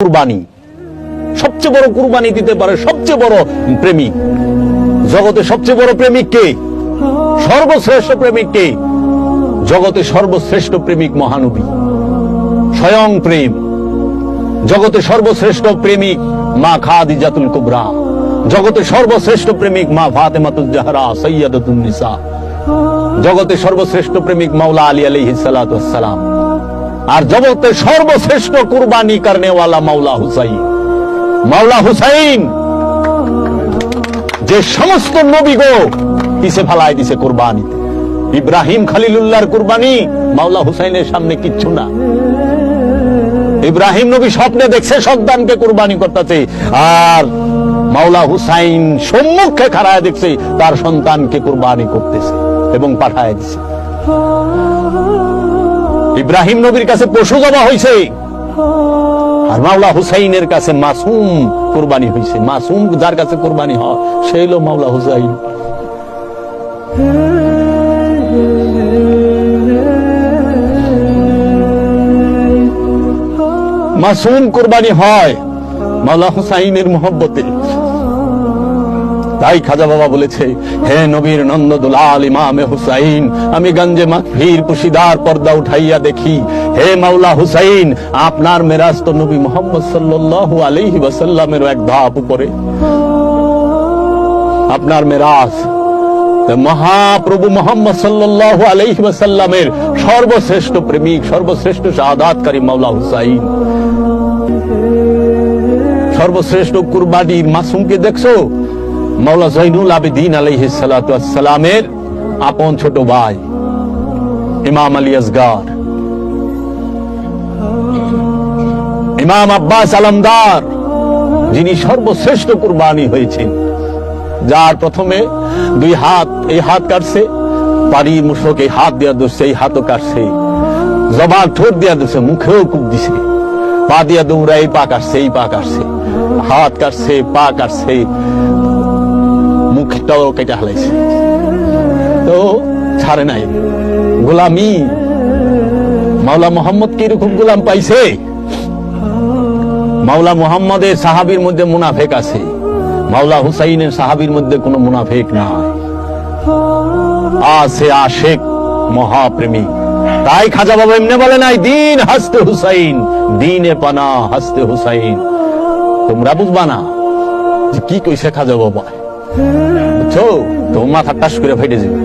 কুরবানি। সবচেয়ে বড় কুরবানি দিতে পারে সবচেয়ে বড় প্রেমিক। জগতে সবচেয়ে বড় প্রেমিক কে? সর্বশ্রেষ্ঠ প্রেমিক কে? জগতে সর্বশ্রেষ্ঠ প্রেমিক মহানবী। স্বয়ং প্রেম। জগতে সর্বশ্রেষ্ঠ প্রেমিক মা খাদিজাতুল কুবরা। জগতে সর্বশ্রেষ্ঠ প্রেমিক মা ফাতেমাতুল জাহরা সৈয়দাতুন নিসা। জগতে সর্বশ্রেষ্ঠ প্রেমিক মাওলা আলী আলাইহিস সালাতু সালাম আর জগতের সর্বশ্রেষ্ঠ কুরবানি করনেওয়ালা মাওলা হুসাইন। মাওলা হুসাইন, যে সমস্ত নবী গো পিছে ফালায় দিছে কুরবানিতে ইব্রাহিম খালিলুল্লাহর কুরবানি মাওলা হুসাইনের সামনে কিচ্ছু না। ইব্রাহিম নবী স্বপ্নে দেখছে সন্তানকে কুরবানি করতেছে, আর মাওলা হুসাইন সম্মুখে খাড়ায় দেখছে তার সন্তানকে কুরবানি করতেছে এবং পাঠায় দিছে। ইব্রাহিম নবীর কাছে পশু জবা হয়েছে আর মাওলা হুসাইনের কাছে মাসুম কোরবানি হয়েছে মাসুম যার কাছে কুরবানি হয় সেই হলো মাওলা হুসাইন। মাসুম কুরবানি হয় মাওলা হুসাইনের মোহব্বতে। তাই খাজা বাবা বলেছে, হে নবীর নন্দ দুলাল ইমামে হুসাইন, আমি গঞ্জে মাকফির পুশিদার পর্দা উঠাইয়া দেখি। হে মাওলা হুসাইন, আপনার মেরাজ তো নবী মোহাম্মদ সাল্লাল্লাহু আলাইহি ওয়াসাল্লামের এক ধাপ উপরে। আপনার মেরাজ মহাপ্রভু মোহাম্মদ সাল্লাল্লাহু আলাইহি ওয়াসাল্লামের সর্বশ্রেষ্ঠ প্রেমিক, সর্বশ্রেষ্ঠ শাহাদাতকারী মাওলা হুসাইন। সর্বশ্রেষ্ঠ কুরবানির মাসুমকে দেখছ? মাওলা জৈনুল আবেদিন আলাইহি সালামের আপন ছোট ভাই, ইমাম আলী আসগার ইমাম আব্বাস আলমদার, যিনি সর্বশ্রেষ্ঠ কুরবানি হয়েছেন, যার প্রথমে দুই হাত, এই হাত কাটছে পারি মুশক এই হাত দেওয়া ধরছে, এই হাতও কাটছে, জবান ঠোঁট দেওয়া ধরছে, মুখেও কুপ দিছে, পা দিয়া দৌড়া এই পা কাটছে, এই পা কাটছে, হাত কাটছে, পা কাটছে কেটে হালাইছে। তো ছাড়ে নাই। গোলামি। মাওলা মোহাম্মদ গোলাম পাইছে? মাওলা মোহাম্মদের সাহাবির মধ্যে মুনাফেক আছে। মাওলা হুসাইনের সাহাবির মধ্যে কোনো মুনাফেক নাই। আছে আশেক মহাপ্রেমী। তাই খাজা বাবা এমনি বলে নাই, দিন হাসতে হুসাইন, দিনে পানা হাসতে হুসাইন। তোমরা বুঝবা না কি কইছে খাজা বাবা। বুঝছ তোমার মাথা টাস করে ফেটে যাবে।